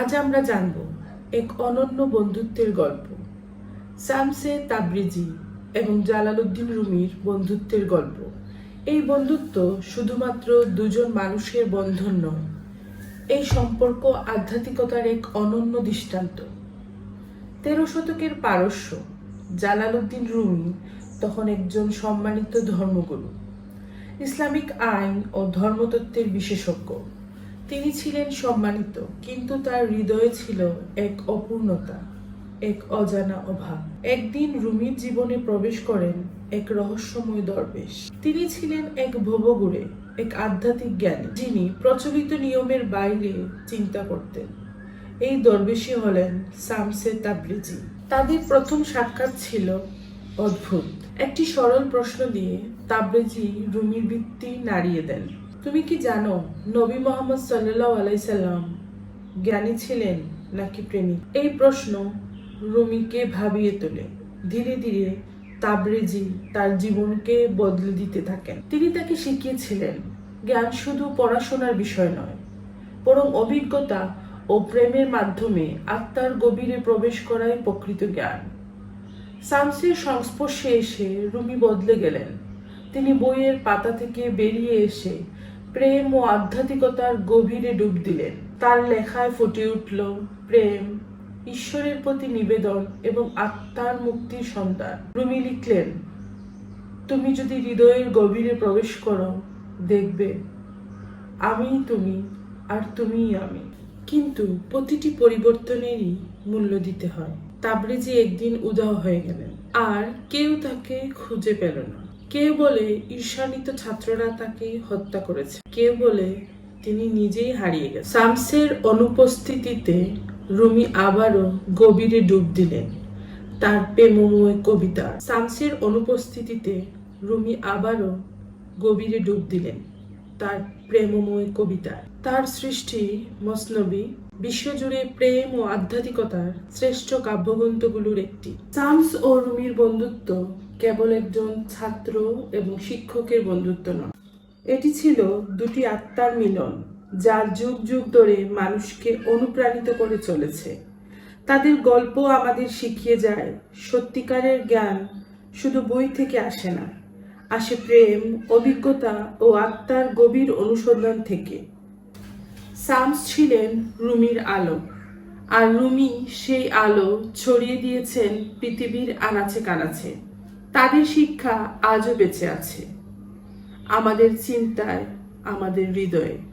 আজ আমরা জানব এক অনন্য বন্ধুত্বের গল্প। সামসে তাবরিজি এবং জালালউদ্দিন রুমির বন্ধুত্বের গল্প। এই বন্ধুত্ব শুধুমাত্র দুজন মানুষের বন্ধন নয়, এই সম্পর্ক আধ্যাত্মিকতার এক অনন্য দৃষ্টান্ত। তেরো শতকের পারস্য, জালালউদ্দিন রুমি তখন একজন সম্মানিত ধর্মগুরু। ইসলামিক আইন ও ধর্মতত্ত্বের বিশেষজ্ঞ। তিনি ছিলেন সম্মানিত, কিন্তু তার হৃদয়ে ছিল এক অপূর্ণতা, এক অজানা অভাব। একদিন রুমির জীবনে প্রবেশ করেন এক রহস্যময় দরবেশ। তিনি ছিলেন এক ভবগুরে এক আধ্যাত্মিক জ্ঞানী, যিনি প্রচলিত নিয়মের বাইরে চিন্তা করতেন। এই দরবেশই হলেন সামসে তাবরিজি। তাদের প্রথম সাক্ষাৎ ছিল অদ্ভুত। একটি সরল প্রশ্ন দিয়ে তাবরেজি রুমির বৃত্তি নাড়িয়ে দেন। তুমি কি জানো, নবী মোহাম্মদ সাল্লাহ আলাইসাল্লাম জ্ঞানী ছিলেন নাকি প্রেমিক? এই প্রশ্ন রুমিকে ভাবিয়ে তোলে। ধীরে ধীরে তাবরেজি তার জীবনকে বদলে দিতে থাকেন। তিনি তাকে শিখিয়েছিলেন, জ্ঞান শুধু পড়াশোনার বিষয় নয়, বরং অভিজ্ঞতা ও প্রেমের মাধ্যমে আত্মার গভীরে প্রবেশ করাই প্রকৃত জ্ঞান। সামসের সংস্পর্শে এসে রুমি বদলে গেলেন। তিনি বইয়ের পাতা থেকে বেরিয়ে এসে প্রেম ও আধ্যাত্মিকতার গভীরে ডুব দিলেন। তার লেখায় ফুটে উঠল প্রেম, ঈশ্বরের প্রতি নিবেদন এবং আত্মার মুক্তির সন্তান রুমি লিখলেন, তুমি যদি হৃদয়ের গভীরে প্রবেশ করো, দেখবে আমি তুমি আর তুমিই আমি। কিন্তু প্রতিটি পরিবর্তনেরই মূল্য দিতে হয়। তাবরেজি একদিন উদাও হয়ে গেলেন, আর কেউ তাকে খুঁজে পেল না। কেউ বলে ঈর্ষান্বিত ছাত্ররা তাকে হত্যা করেছে? কেউ বলে তিনি নিজেই হারিয়ে গেছেন শামসের অনুপস্থিতিতে রুমি আবারও গভীরে ডুব দিলেন। তার প্রেমময় কবিতা। শামসের অনুপস্থিতিতে রুমি আবারও গভীরে ডুব দিলেন তার প্রেমময় কবিতা। তার সৃষ্টি মসনবী বিশ্বজুড়ে প্রেম ও আধ্যাত্মিকতার শ্রেষ্ঠ কাব্যগ্রন্থগুলোর একটি। শামস ও রুমির বন্ধুত্ব কেবল একজন ছাত্র এবং শিক্ষকের বন্ধুত্ব নয় এটি ছিল দুটি আত্মার মিলন, যা যুগ যুগ ধরে মানুষকে অনুপ্রাণিত করে চলেছে। তাদের গল্প আমাদের শিখিয়ে যায়, সত্যিকারের জ্ঞান শুধু বই থেকে আসে না, আসে প্রেম, অভিজ্ঞতা ও আত্মার গভীর অনুসন্ধান থেকে। সামস ছিলেন রুমির আলো, আর রুমি সেই আলো ছড়িয়ে দিয়েছেন পৃথিবীর আনাচে কানাচে। তাদের শিক্ষা আজও বেঁচে আছে। আমাদের চিন্তায় আমাদের হৃদয়ে।